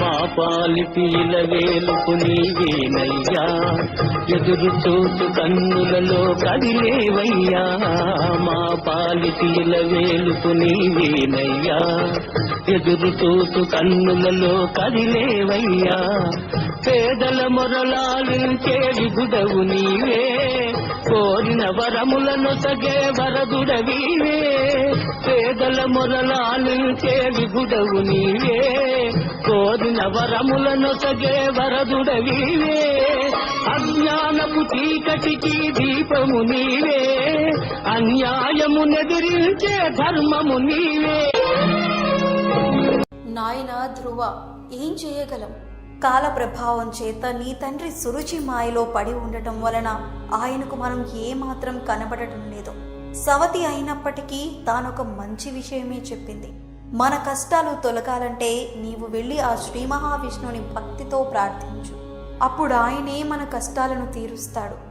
పాపాలికి ఇలవేలుపు నీవేనయ్యా. ఎదురు చూసు కన్నులలో కదిలేవయ్యా. మా పాలికి ఇలవేలుపు నీవేనయ్యా. ఎదురు చూసు కన్నులలో కదిలేవయ్యా. పేదల మొరలాలించే విగుడవు నీవే. కోరిన వరములను సగే వరదుడవీవే పేదల మొరలాలించే విగుడవు నీవే. కోరిన వరములను సగే వరదుడవీవే అజ్ఞానపు చీకటికి దీపము నీవే. అన్యాయము నెదిరించే ధర్మము నీవే. నాయన ధ్రువ ఏం చేయగలం? కాల ప్రభావం చేత నీ తండ్రి సురుచి మాయలో పడి ఉండటం వలన ఆయనకు మనం ఏమాత్రం కనబడటం లేదు. సవతి అయినప్పటికీ తానొక మంచి విషయమే చెప్పింది. మన కష్టాలు తొలగాలంటే నీవు వెళ్ళి ఆ శ్రీ మహావిష్ణువుని భక్తితో ప్రార్థించు. అప్పుడు ఆయనే మన కష్టాలను తీరుస్తాడు.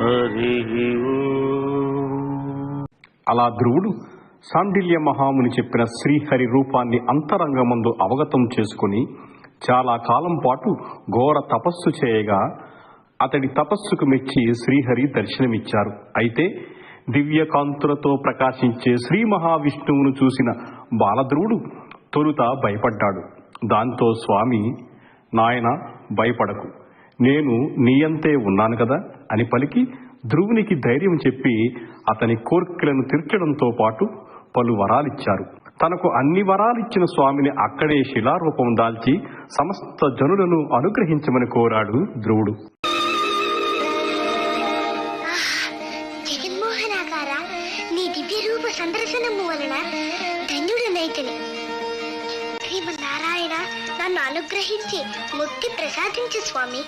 హరి అలా ధ్రువుడు సాండిల్య మహాముని చెప్పిన శ్రీహరి రూపాన్ని అంతరంగమందు అవగతం చేసుకుని చాలా కాలం పాటు ఘోర తపస్సు చేయగా అతడి తపస్సుకు మెచ్చి శ్రీహరి దర్శనమిచ్చారు. అయితే దివ్యకాంతులతో ప్రకాశించే శ్రీ మహావిష్ణువును చూసిన బాలధ్రువుడు తొలుత భయపడ్డాడు. దాంతో స్వామి నాయన భయపడకు. నేను నీయంతే ఉన్నాను కదా అని పలికి ధ్రువునికి ధైర్యం చెప్పి అతని కోర్కెలను తీర్చడంతో పాటు పలు వరాలిచ్చారు. తనకు అన్ని వరాలిచ్చిన స్వామిని అక్కడే శిలారూపం దాల్చి సమస్త జనులను అనుగ్రహించమని కోరాడు ధ్రువుడు. జగన్మోహనాకార నీ దివ్య రూప సందర్శనము వలన ధన్యుడనైతిని. శ్రీమన్నారాయణ నన్ను అనుగ్రహించి ముక్తి ప్రసాదించు స్వామి.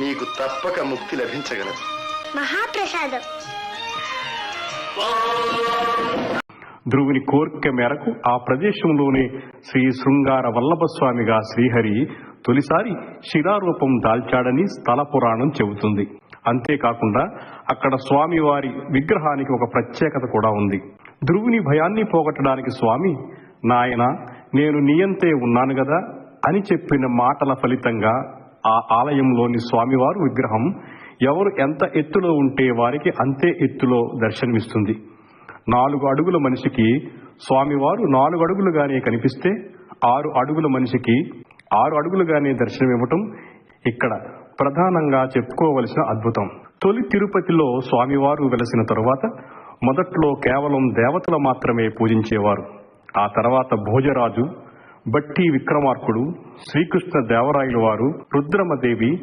నీకు తప్పక ముక్తి లభించగలదు. మహాప్రసాదం. ధ్రువుని కోరిక మేరకు ఆ ప్రదేశంలోనే శ్రీ శృంగార వల్లభ స్వామిగా శ్రీహరి తొలిసారి శిలారూపం దాల్చాడని స్థల పురాణం చెబుతుంది. అంతేకాకుండా అక్కడ స్వామివారి విగ్రహానికి ఒక ప్రత్యేకత కూడా ఉంది. ధ్రువుని భయాన్ని పోగొట్టడానికి స్వామి నాయన నేను నియంతే ఉన్నాను కదా అని చెప్పిన మాటల ఫలితంగా ఆ ఆలయంలోని స్వామివారు విగ్రహం ఎవరు ఎంత ఎత్తులో ఉంటే వారికి అంతే ఎత్తులో దర్శనమిస్తుంది. నాలుగు అడుగుల మనిషికి స్వామివారు నాలుగు అడుగులుగానే కనిపిస్తే ఆరు అడుగుల మనిషికి ఆరు అడుగులుగానే దర్శనమివ్వటం ఇక్కడ ప్రధానంగా చెప్పుకోవలసిన అద్భుతం. తొలి తిరుపతిలో స్వామివారు వెలసిన తరువాత మొదట్లో కేవలం దేవతలు మాత్రమే పూజించేవారు. ఆ తర్వాత భోజరాజు బట్టి విక్రమార్కుడు శ్రీకృష్ణ దేవరాయలు వారు రుద్రమదేవి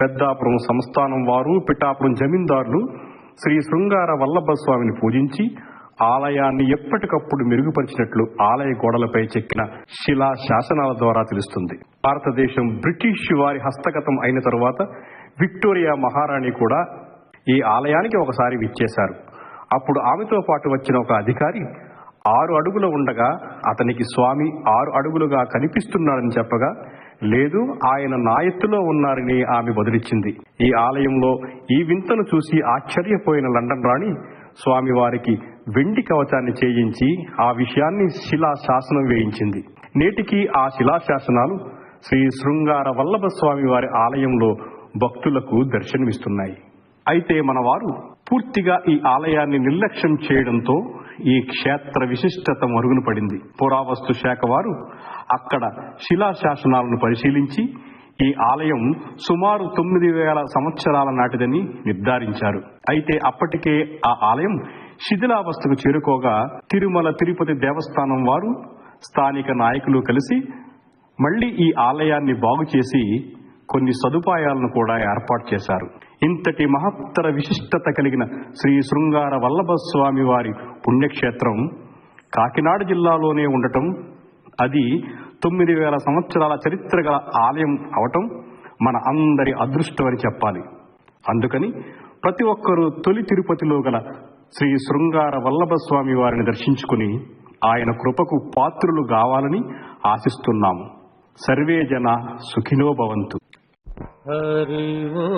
పెద్దాపురం సంస్థానం వారు పిఠాపురం జమీందారులు శ్రీ శృంగార వల్లభ స్వామిని పూజించి ఆలయాన్ని ఎప్పటికప్పుడు మెరుగుపరిచినట్లు ఆలయ గోడలపై చెక్కిన శిలా శాసనాల ద్వారా తెలుస్తుంది. భారతదేశం బ్రిటిష్ వారి హస్తగతం అయిన తరువాత విక్టోరియా మహారాణి కూడా ఈ ఆలయానికి ఒకసారి విచ్చేశారు. అప్పుడు ఆమెతో పాటు వచ్చిన ఒక అధికారి ఆరు అడుగులు ఉండగా అతనికి స్వామి ఆరు అడుగులుగా కనిపిస్తున్నాడని చెప్పగా లేదు ఆయన నా ఎత్తులో ఉన్నారని ఆమె బదులిచ్చింది. ఈ ఆలయంలో ఈ వింతను చూసి ఆశ్చర్యపోయిన లండన్ రాణి స్వామివారికి వెండి కవచాన్ని చేయించి ఆ విషయాన్ని శిలా శాసనం వేయించింది. నేటికి ఆ శిలా శాసనాలు శ్రీ శృంగార వల్లభ స్వామి వారి ఆలయంలో భక్తులకు దర్శనమిస్తున్నాయి. అయితే మన వారు పూర్తిగా ఈ ఆలయాన్ని నిర్లక్ష్యం చేయడంతో ఈ క్షేత్ర విశిష్టత మరుగున పడింది. పురావస్తు శాఖ వారు అక్కడ శిలా శాసనాలను పరిశీలించి ఈ ఆలయం సుమారు తొమ్మిది వేల సంవత్సరాల నాటిదని నిర్ధారించారు. అయితే అప్పటికే ఆ ఆలయం శిథిలావస్థకు చేరుకోగా తిరుమల తిరుపతి దేవస్థానం వారు స్థానిక నాయకులు కలిసి మళ్ళీ ఈ ఆలయాన్ని బాగు చేసి కొన్ని సదుపాయాలను కూడా ఏర్పాటు చేశారు. ఇంతటి మహత్తర విశిష్టత కలిగిన శ్రీ శృంగార వల్లభ స్వామి వారి పుణ్యక్షేత్రం కాకినాడ జిల్లాలోనే ఉండటం అది తొమ్మిది వేల సంవత్సరాల చరిత్ర గల ఆలయం అవటం మన అందరి అదృష్టం అని చెప్పాలి. అందుకని ప్రతి ఒక్కరూ తొలి తిరుపతిలో గల శ్రీ శృంగార వల్లభ స్వామి వారిని దర్శించుకుని ఆయన కృపకు పాత్రులు కావాలని ఆశిస్తున్నాము. సర్వే జన సుఖినో భవంతు. హరి ఓ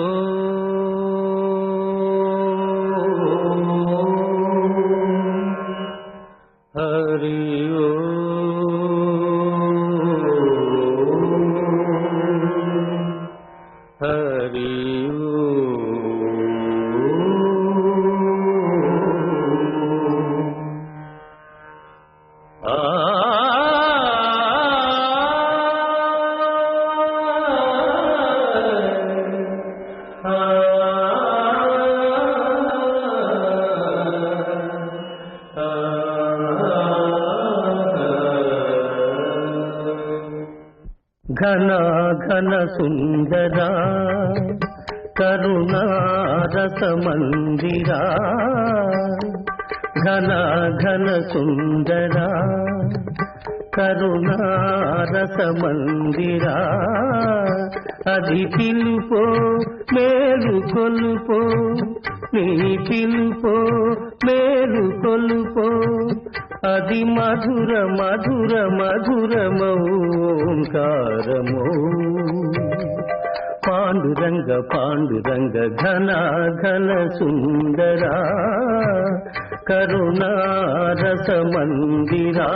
ఘన ఘన సుందరా కరుణారస మందిరా ఘన ఘన సుందరా కరుణారస మందిరా అది పిలుపో మేలు కొలుపో నీ పిలుపో మేలు కొలుపో అది మధుర మధుర మధురమౌంకారమో పాండురంగ పాండురంగ ఘన ఘన సుందరా. కరుణారస మందిరా.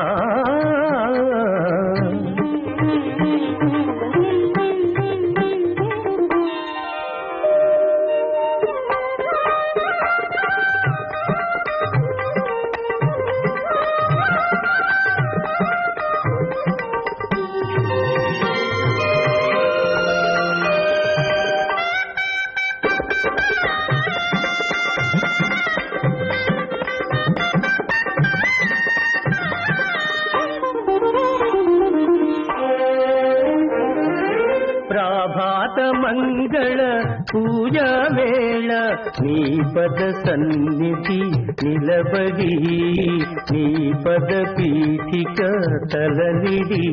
ప్రాభాత మంగళ పూజా వేళ నీ పద సన్నిధి నిలబడి నీ పద పీఠిక తలనిడి.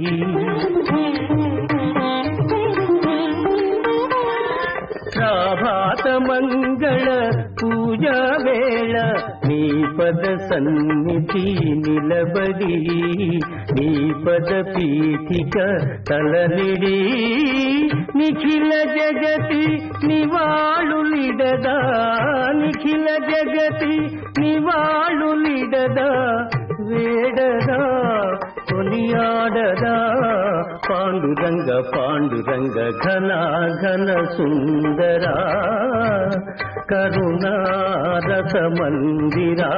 ప్రాభాత మంగళ పూజా వేళ నీ పద సన్నిధి నిలబడి నీ పద పీఠిక తలనిడి నిఖిల జగతి నివాళులిడదా? నిఖిల జగతి నివాళులిడదా? వేడదా? కొనియాడదా పాండురంగ పాండురంగ ఘన ఘన సుందరా. కరుణా భారత మందిరా.